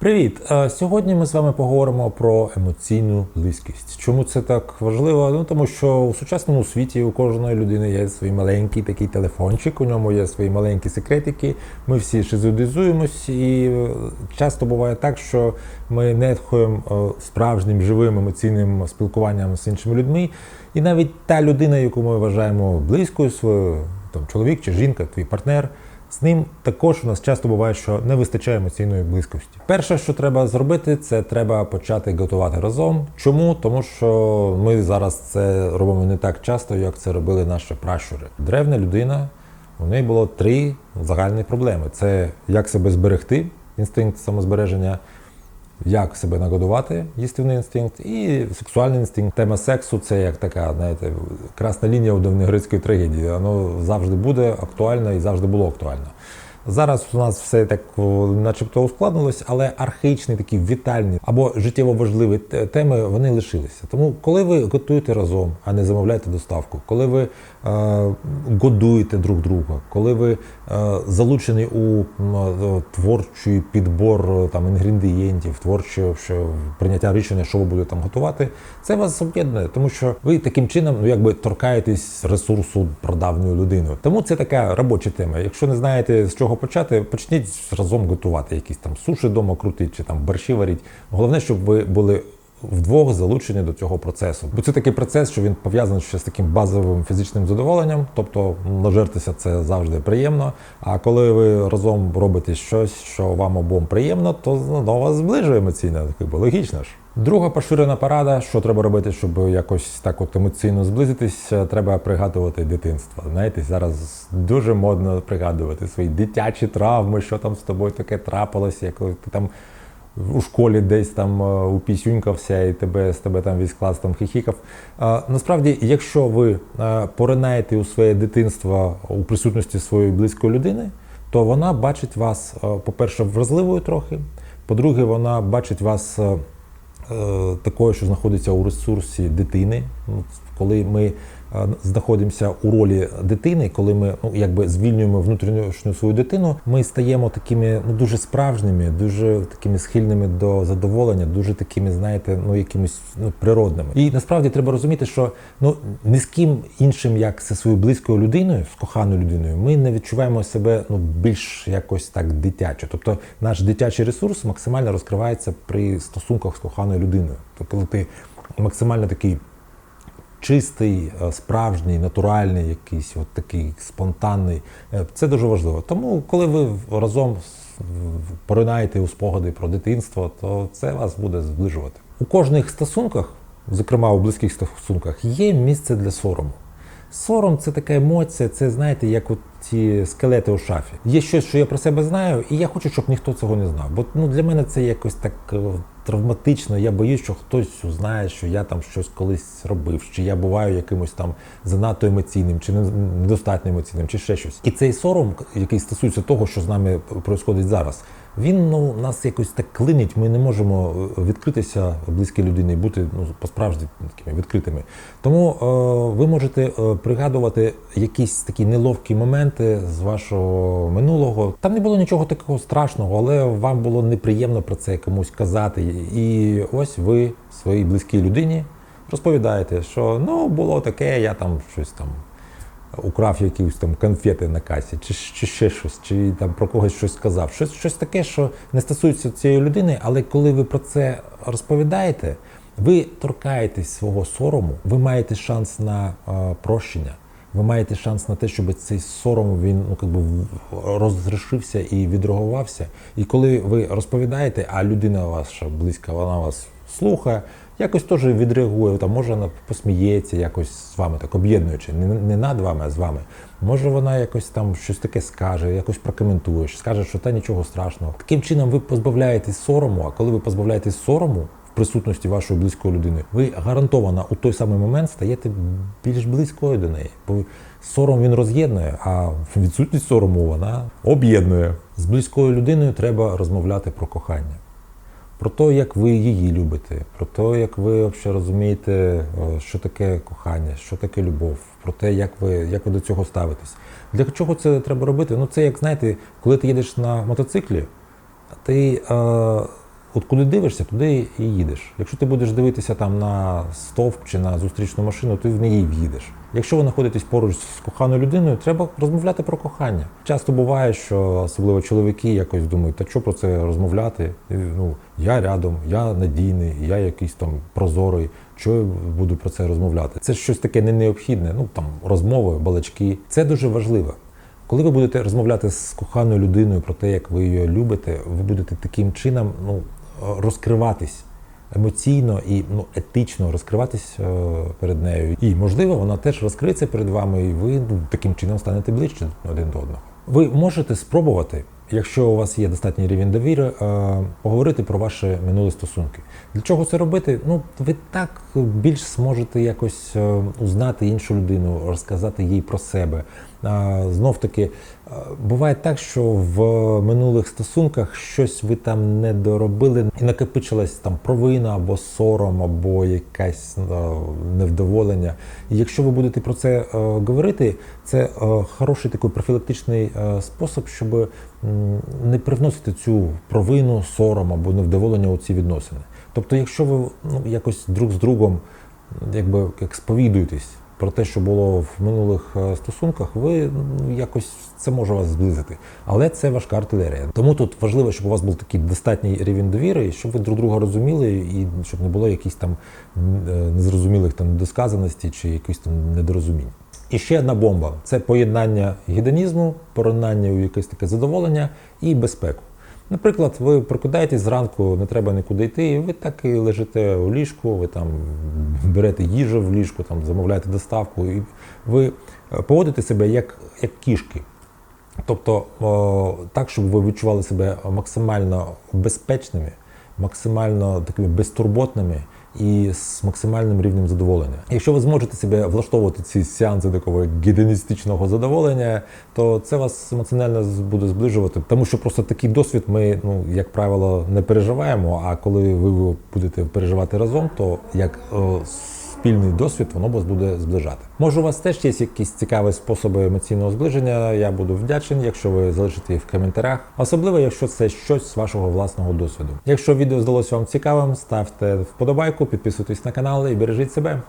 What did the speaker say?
Привіт! Е, Сьогодні ми з вами поговоримо про емоційну близькість. Чому це так важливо? Ну тому що у сучасному світі у кожної людини є свій маленький такий телефончик, у ньому є свої маленькі секретики. Ми всі шизоїдизуємось, і е, часто буває так, що ми нетхуємо е, справжнім живим емоційним спілкуванням з іншими людьми. І навіть та людина, яку ми вважаємо близькою своєю, там чоловік чи жінка, твій партнер. З ним також у нас часто буває, що не вистачає емоційної близькості. Перше, що треба зробити, це треба почати готувати разом. Чому? Тому що ми зараз це робимо не так часто, як це робили наші пращури. Древня людина, у неї було три загальні проблеми: це як себе зберегти, інстинкт самозбереження, як себе нагодувати, їстівний інстинкт, і сексуальний інстинкт. Тема сексу це як така, знаєте, красна лінія у давньогрецької трагедії. Воно завжди буде актуально і завжди було актуально. Зараз у нас все так начебто ускладнилось, але архаїчні такі вітальні або життєво важливі теми вони лишилися. Тому, коли ви готуєте разом, а не замовляєте доставку, коли ви е, годуєте друг друга, коли ви е, залучені у е, творчий підбор е, там інгредієнтів, творче прийняття рішення, що ви будете там готувати, це вас об'єднує, тому що ви таким чином ну якби торкаєтесь ресурсу прадавньою людиною. Тому це така робоча тема. Якщо не знаєте з чого почати, почніть разом готувати якісь там суші вдома крутить чи там борщі варіть. Головне, щоб ви були вдвох залучені до цього процесу. Бо це такий процес, що він пов'язаний ще з таким базовим фізичним задоволенням, тобто нажертися це завжди приємно. А коли ви разом робите щось, що вам обом приємно, то воно вас зближує емоційно, якби логічно ж. Друга поширена порада, що треба робити, щоб якось так от емоційно зблизитись, треба пригадувати дитинство. Знаєте, зараз дуже модно пригадувати свої дитячі травми, що там з тобою таке трапилось, як ти там у школі десь там е, упісюнькався і тебе з тебе там весь клас там хихікав. Е, Насправді, якщо ви е, поринаєте у своє дитинство у присутності своєї близької людини, то вона бачить вас, е, по-перше, вразливою трохи. По-друге, вона бачить вас е, е, такою, що знаходиться у ресурсі дитини. Ну, Коли ми е, знаходимося у ролі дитини, коли ми ну, якби звільнюємо внутрішню свою дитину, ми стаємо такими ну, дуже справжніми, дуже такими схильними до задоволення, дуже такими, знаєте, ну якимись ну, природними. І насправді треба розуміти, що ну ні з ким іншим, як зі своєю близькою людиною, з коханою людиною, ми не відчуваємо себе ну більш якось так дитячо. Тобто наш дитячий ресурс максимально розкривається при стосунках з коханою людиною. Тобто, коли ти максимально такий чистий, е, справжній, натуральний, якийсь от такий спонтанний. Е, Це дуже важливо. Тому, коли ви разом поринаєте у спогади про дитинство, то це вас буде зближувати. У кожних стосунках, зокрема у близьких стосунках, є місце для сорому. Сором це така емоція, це знаєте, як от ті скелети у шафі. Є щось, що я про себе знаю, і я хочу, щоб ніхто цього не знав. Бо ну, для мене це якось так е, травматично. Я боюсь, що хтось узнає, що я там щось колись робив, чи я буваю якимось там занадто емоційним, чи недостатньо емоційним, чи ще щось. І цей сором, який стосується того, що з нами відбувається зараз, він ну нас якось так клинить. Ми не можемо е, відкритися близькій людині бути ну по-справжні такими відкритими. Тому е, ви можете е, пригадувати якісь такі неловкі моменти з вашого минулого. Там не було нічого такого страшного, але вам було неприємно про це комусь казати. І ось ви своїй близькій людині розповідаєте, що ну було таке, я там щось там украв якісь там конфети на касі, чи, чи ще щось, чи там про когось щось сказав. Щось, щось таке, що не стосується цієї людини, але коли ви про це розповідаєте, ви торкаєтесь свого сорому, ви маєте шанс на е, прощення. Ви маєте шанс на те, щоб цей сором він ну якби розрішився і відреагувався. І коли ви розповідаєте, а людина ваша близька, вона вас слухає, якось теж відреагує, там може вона посміється якось з вами, так об'єднуючи, не, не над вами, а з вами. Може вона якось там щось таке скаже, якось прокоментує, скаже, що та нічого страшного. Таким чином ви позбавляєтесь сорому, а коли ви позбавляєтесь сорому присутності вашої близької людини, ви гарантовано у той самий момент стаєте більш близькою до неї. Бо сором він роз'єднує, а відсутність сорому вона об'єднує. З близькою людиною треба розмовляти про кохання про те, як ви її любите, про те, як ви взагалі розумієте, е, що таке кохання, що таке любов, про те, як ви, як ви до цього ставитесь. Для чого це треба робити? Ну, це як знаєте, коли ти їдеш на мотоциклі, ти е, от куди дивишся, туди і їдеш. Якщо ти будеш дивитися там на стовп чи на зустрічну машину, ти в неї в'їдеш. Якщо ви знаходитесь поруч з коханою людиною, треба розмовляти про кохання. Часто буває, що особливо чоловіки якось думають, та що про це розмовляти? Ну я рядом, я надійний, я якийсь там прозорий. Що я буду про це розмовляти? Це щось таке не необхідне. Ну там розмови, балачки. Це дуже важливо. Коли ви будете розмовляти з коханою людиною про те, як ви її любите, ви будете таким чином ну, розкриватись емоційно і ну, етично розкриватись е, перед нею. І можливо, вона теж розкриється перед вами, і ви ну, таким чином станете ближче один до одного. Ви можете спробувати, якщо у вас є достатній рівень довіри, е, поговорити про ваші минулі стосунки. Для чого це робити? Ну, ви так більш зможете якось е, узнати іншу людину, розказати їй про себе. Знов таки, буває так, що в минулих стосунках щось ви там не доробили, і накопичилась там провина або сором, або якесь невдоволення. І якщо ви будете про це говорити, це хороший такий профілактичний спосіб, щоб не привносити цю провину, сором або невдоволення у ці відносини. Тобто, якщо ви ну, якось друг з другом якби як сповідуєтесь про те, що було в минулих е, стосунках, ви ну, якось це може вас зблизити. Але це важка артилерія. Тому тут важливо, щоб у вас був такий достатній рівень довіри, щоб ви друг друга розуміли, і щоб не було якихось там е, незрозумілих там недосказаностей чи якихось там недорозумінь. І ще одна бомба це поєднання гедонізму, поєднання у якесь таке задоволення і безпеку. Наприклад, ви прокидаєтесь зранку, не треба нікуди йти, і ви так і лежите у ліжку, ви там берете їжу в ліжку, там замовляєте доставку, і ви е, поводите себе як, як кішки. Тобто о, так, щоб ви відчували себе максимально безпечними, максимально такими безтурботними і з максимальним рівнем задоволення. Якщо ви зможете себе влаштовувати ці сеанси такого гедоністичного задоволення, то це вас емоціонально буде зближувати, тому що просто такий досвід ми, ну як правило, не переживаємо. А коли ви будете переживати разом, то як о, спільний досвід, воно вас буде зближати. Може, у вас теж є якісь цікаві способи емоційного зближення. Я буду вдячний, якщо ви залишите їх в коментарях, особливо якщо це щось з вашого власного досвіду. Якщо відео здалося вам цікавим, ставте вподобайку, підписуйтесь на канал і бережіть себе.